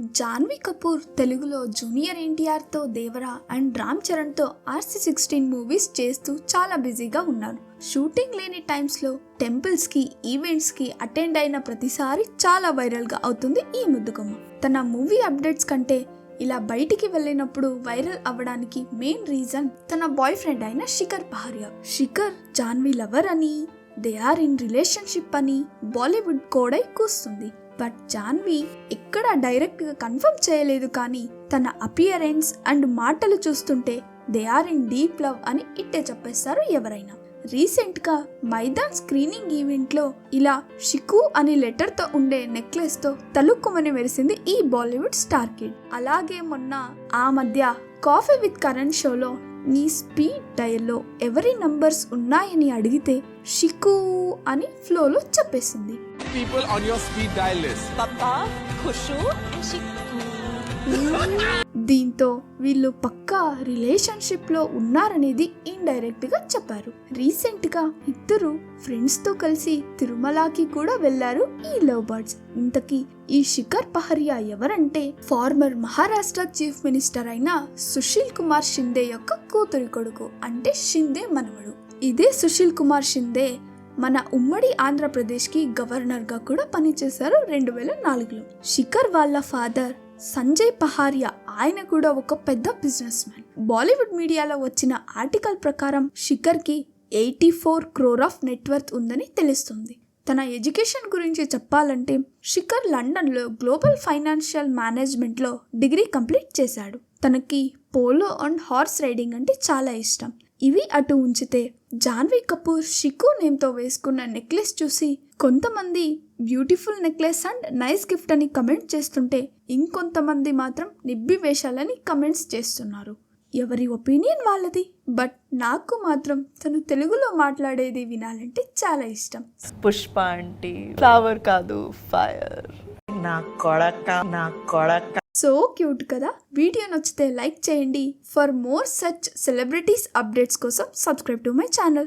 జాన్వీ కపూర్ తెలుగులో జూనియర్ ఎన్టీఆర్తో దేవరా అండ్ రామ్ చరణ్తో ఆర్సీ సిక్స్టీన్ మూవీస్ చేస్తూ చాలా బిజీగా ఉన్నారు. షూటింగ్ లేని టైమ్స్లో టెంపుల్స్కి ఈవెంట్స్కి అటెండ్ అయిన ప్రతిసారి చాలా వైరల్గా అవుతుంది ఈ ముద్దుగుమ్మ. తన మూవీ అప్డేట్స్ కంటే ఇలా బయటికి వెళ్ళినప్పుడు వైరల్ అవ్వడానికి మెయిన్ రీజన్ తన బాయ్ ఫ్రెండ్ అయిన శిఖర్ పహారియా శిఖర్ జాన్వీ లవర్ అని దే ఆర్ ఇన్ రిలేషన్షిప్ అని బాలీవుడ్ కోడై కూస్తుంది. బట్ జాన్వీ ఎక్కడ డైరెక్ట్గా కన్ఫర్మ్ చేయలేదు కానీ తన అపియరెన్స్ అండ్ మాటలు చూస్తుంటే they are in deep love అని ఇట్టే చెప్పేస్తారు ఎవరైనా. రీసెంట్గా మైదాన్ స్క్రీనింగ్ ఈవెంట్లో ఇలా షికు అని లెటర్తో ఉండే నెక్లెస్తో తలుక్కుమని మెరిసింది ఈ బాలీవుడ్ స్టార్ కిడ్. అలాగే మొన్న ఆ మధ్య కాఫీ విత్ కరణ్ షోలో నీ స్పీడ్ డయల్లో ఎవరి నంబర్స్ ఉన్నాయని అడిగితే షికు అని ఫ్లోలో చెప్పేసింది. పీపుల్ ఖుషు దీంతో వీళ్ళు పక్కా రిలేషన్షిప్లో ఉన్నారనేది ఇండైరెక్ట్గా చెప్పారు. రీసెంట్గా ఇద్దరు ఫ్రెండ్స్తో కలిసి తిరుమలకి కూడా వెళ్ళారు ఈ లవ్ బర్డ్స్. ఇంతకీ ఈ శిఖర్ పహరియా ఎవరంటే ఫార్మర్ మహారాష్ట్ర చీఫ్ మినిస్టర్ అయిన సుశీల్ కుమార్ షిందే యొక్క కూతురి కొడుకు అంటే షిందే మనవడు. ఇదే సుశీల్ కుమార్ షిందే మన ఉమ్మడి ఆంధ్రప్రదేశ్కి గవర్నర్గా కూడా పనిచేశారు రెండు వేల నాలుగులో. శిఖర్ వాళ్ళ ఫాదర్ సంజయ్ పహారియా ఆయన కూడా ఒక పెద్ద బిజినెస్ మ్యాన్ బాలీవుడ్ మీడియాలో వచ్చిన ఆర్టికల్ ప్రకారం శిఖర్కి eighty four crore of net worth ఉందని తెలుస్తుంది. తన ఎడ్యుకేషన్ గురించి చెప్పాలంటే శిఖర్ లండన్లో గ్లోబల్ ఫైనాన్షియల్ మేనేజ్మెంట్లో డిగ్రీ కంప్లీట్ చేశాడు. తనకి పోలో అండ్ హార్స్ రైడింగ్ అంటే చాలా ఇష్టం. ఇవి అటు ఉంచితే జాన్వీ కపూర్ షికు నేమ్తో వేసుకున్న నెక్లెస్ చూసి కొంతమంది beautiful necklace and nice gift అని కమెంట్ చేస్తుంటే ఇంకొంతమంది మాత్రం నిబ్బి వేషాలని కమెంట్స్ చేస్తున్నారు. ఎవరి ఒపీనియన్ వాళ్ళది? బట్ నాకు మాత్రం తను తెలుగులో మాట్లాడేది వినాలంటే చాలా ఇష్టం. పుష్ప అంటే ఫ్లవర్ కాదు ఫైర్. నా కొడక నా కొడక. సో క్యూట్ కదా? వీడియో నచ్చితే లైక్ చేయండి. For more such celebrities updates కోసం సబ్స్క్రైబ్ టు మై ఛానల్.